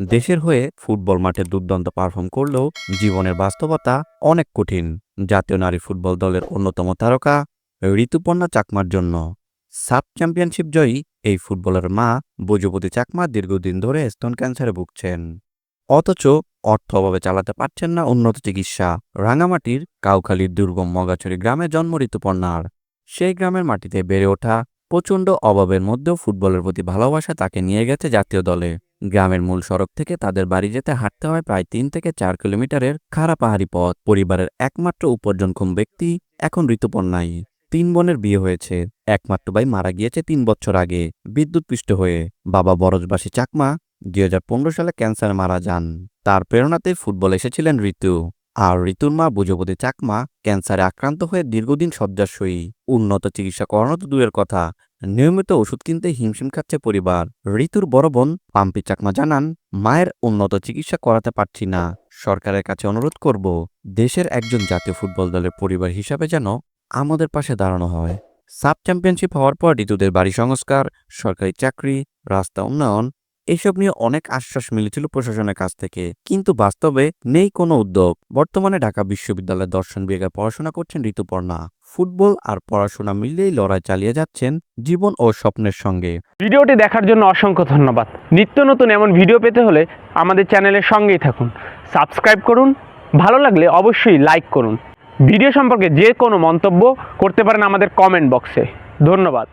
দেশের হয়ে ফুটবল মাঠে দুর্দান্ত পারফর্ম করলেও জীবনের বাস্তবতা অনেক কঠিন। জাতীয় নারী ফুটবল দলের অন্যতম তারকা ঋতুপর্ণা চাকমার জন্য। সাব চ্যাম্পিয়নশিপ জয়ী এই ফুটবলের মা বৈজপতি চাকমা দীর্ঘদিন ধরে স্তন ক্যান্সারে ভুগছেন। অথচ অর্থ অভাবে চালাতে পারছেন না উন্নত চিকিৎসা। রাঙামাটির কাউখালীর দুর্গম মগাছড়ি গ্রামে জন্ম ঋতুপর্ণার। সেই গ্রামের মাটিতে বেড়ে ওঠা প্রচণ্ড অভাবের মধ্যেও ফুটবলের প্রতি ভালোবাসা তাকে নিয়ে গেছে জাতীয় দলে। গ্রামের মূল সড়ক থেকে তাদের বাড়ি যেতে হাঁটতে হয় প্রায় তিন থেকে চার কিলোমিটারের খাড়া পাহাড়ি পথ। পরিবারের একমাত্র উপার্জনক্ষম ব্যক্তি এখন ঋতুপর্ণাই তিন বোনের বিয়ে হয়েছে। একমাত্র ভাই মারা গিয়েছে তিন বছর আগে। বিদ্যুৎপৃষ্ট হয়ে বাবা বরজবাসী চাকমা দুই হাজার পনেরো সালে ক্যান্সারে মারা যান। তার প্রেরণাতে ফুটবল এসেছিলেন ঋতু। আর ঋতুর মা বুঝবতী চাকমা ক্যান্সারে আক্রান্ত হয়ে দীর্ঘদিন শয্যাশয়ী। উন্নত চিকিৎসা করানো তো দূরের কথা। নিয়মিত ওষুধ কিনতে হিমশিম খাচ্ছে পরিবার। ঋতুর বড় বোন পাম্পি চাকমা জানান, মায়ের উন্নত চিকিৎসা করাতে পারছি না। সরকারের কাছে অনুরোধ করব, দেশের একজন জাতীয় ফুটবল দলের পরিবার হিসাবে যেন আমাদের পাশে দাঁড়ানো হয়। সাব চ্যাম্পিয়নশিপ হওয়ার পর ঋতুদের বাড়ি সংস্কার, সরকারি চাকরি, রাস্তা উন্নয়ন এসব নিয়ে অনেক আশ্বাস মিলেছিল প্রশাসনের কাছ থেকে। কিন্তু বাস্তবে নেই কোনো উদ্যোগ। বর্তমানে ঢাকা বিশ্ববিদ্যালয়ের দর্শন বিভাগে পড়াশোনা করছেন ঋতুপর্ণা। ফুটবল আর পড়াশোনা মিলিয়েই লড়াই চালিয়ে যাচ্ছেন জীবন ও স্বপ্নের সঙ্গে। ভিডিওটি দেখার জন্য অসংখ্য ধন্যবাদ। নিত্য নতুন এমন ভিডিও পেতে হলে আমাদের চ্যানেলের সঙ্গেই থাকুন। সাবস্ক্রাইব করুন। ভালো লাগলে অবশ্যই লাইক করুন। ভিডিও সম্পর্কে যে কোনো মন্তব্য করতে পারেন আমাদের কমেন্ট বক্সে। ধন্যবাদ।